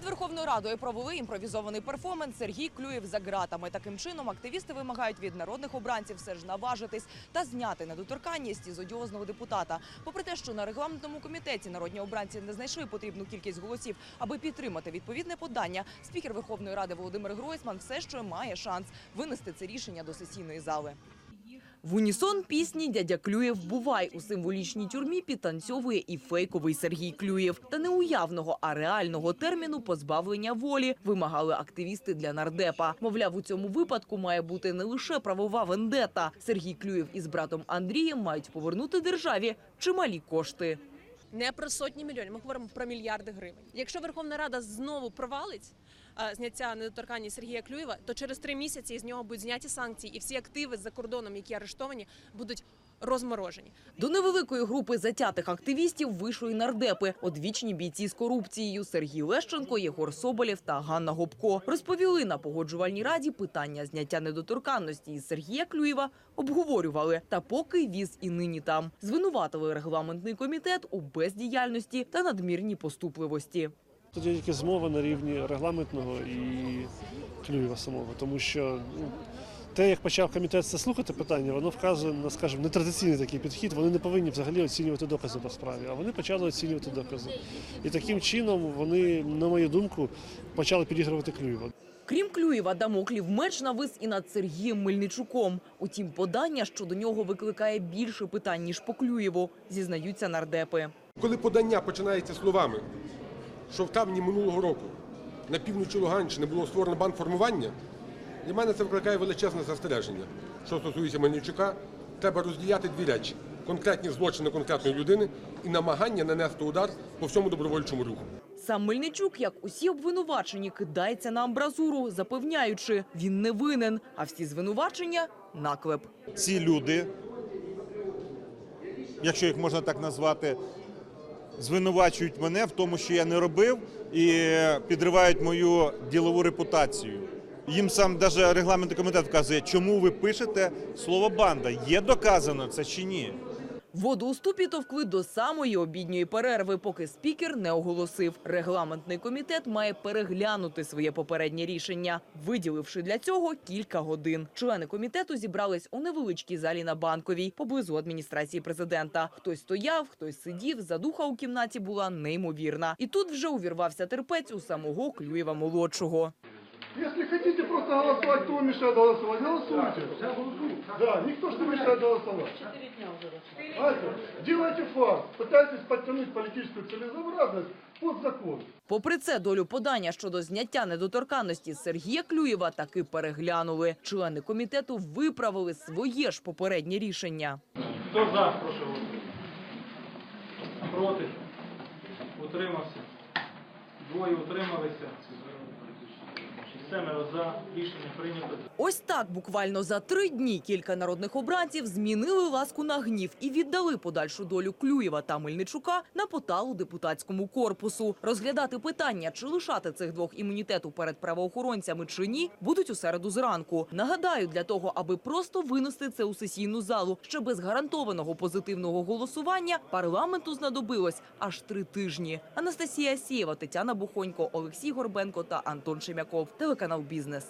Під Верховною Радою провели імпровізований перформанс Сергій Клюєв за ґратами. Таким чином активісти вимагають від народних обранців все ж наважитись та зняти недоторканність із одіозного депутата. Попри те, що на регламентному комітеті народні обранці не знайшли потрібну кількість голосів, аби підтримати відповідне подання, спікер Верховної Ради Володимир Гройсман все ще має шанс винести це рішення до сесійної зали. В унісон пісні дядя Клюєв бувай у символічній тюрмі підтанцьовує і фейковий Сергій Клюєв. Та не уявного, а реального терміну позбавлення волі вимагали активісти для нардепа. Мовляв, у цьому випадку має бути не лише правова вендета. Сергій Клюєв із братом Андрієм мають повернути державі чималі кошти. не про сотні мільйонів. Ми говоримо про мільярди гривень. Якщо Верховна Рада знову провалить зняття недоторканні Сергія Клюєва, то через три місяці з нього будуть зняті санкції, і всі активи за кордоном, які арештовані, будуть розморожені. До невеликої групи затятих активістів вийшли нардепи, одвічні бійці з корупцією Сергій Лещенко, Єгор Соболєв та Ганна Гопко. Розповіли на погоджувальній раді питання зняття недоторканності із Сергія Клюєва обговорювали. Та поки віз і нині там. Звинуватили регламентний комітет у бездіяльності та надмірній поступливості. Тут є тільки змова на рівні регламентного і Клюєва самого, тому що ну, те, як почав комітет це слухати питання, воно вказує на, скажімо, нетрадиційний такий підхід. Вони не повинні взагалі оцінювати докази по справі, а вони почали оцінювати докази. І таким чином вони, на мою думку, почали підігрувати Клюєва. Крім Клюєва, Дамоклів меч навис і над Сергієм Мельничуком. Утім, подання щодо нього викликає більше питань ніж по Клюєву, зізнаються нардепи. Коли подання починається словами, що в травні минулого року на півночі Луганщини було створено банк формування, для мене це викликає величезне застереження. Що стосується Мельничука, треба розділяти дві речі: конкретні злочини конкретної людини і намагання нанести удар по всьому добровольчому руху. Сам Мельничук, як усі обвинувачені, кидається на амбразуру, запевняючи, він не винен, а всі звинувачення наклеп. ці люди, якщо їх можна так назвати, звинувачують мене в тому, що я не робив, і підривають мою ділову репутацію. Їм сам навіть регламентний комітет вказує, чому ви пишете слово банда. Є доказано це чи ні? Воду у ступі товкли до самої обідньої перерви, поки спікер не оголосив. Регламентний комітет має переглянути своє попереднє рішення, виділивши для цього кілька годин. Члени комітету зібрались у невеличкій залі на банковій поблизу адміністрації президента. Хтось стояв, хтось сидів. Задуха у кімнаті була неймовірна. І тут вже увірвався терпець у самого Клюєва молодшого. Если хотите просто голосовать, кто вам мешает голосовать? Голосуйте. Да, никто ж не мешает голосовать. Альфа, делайте фарс, пытайтесь подтянуть политическую целесообразность под закон. Попри це, долю подання щодо зняття недоторканності Сергія Клюєва таки переглянули. Члени комітету виправили своє ж попереднє рішення. Хто за, прошу. Проти? Утримався? Двоє утрималися. Семеро за. Рішення прийнято. Ось так буквально за три дні кілька народних обранців змінили ласку на гнів і віддали подальшу долю Клюєва та Мельничука на поталу депутатському корпусу. Розглядати питання, чи лишати цих двох імунітету перед правоохоронцями чи ні, будуть у середу зранку. Нагадаю, для того, аби просто винести це у сесійну залу, ще без гарантованого позитивного голосування парламенту знадобилось аж три тижні. Анастасія Сєва, Тетяна Бухонько, Олексій Горбенко та Антон Шемяков. Телеканал Бізнес.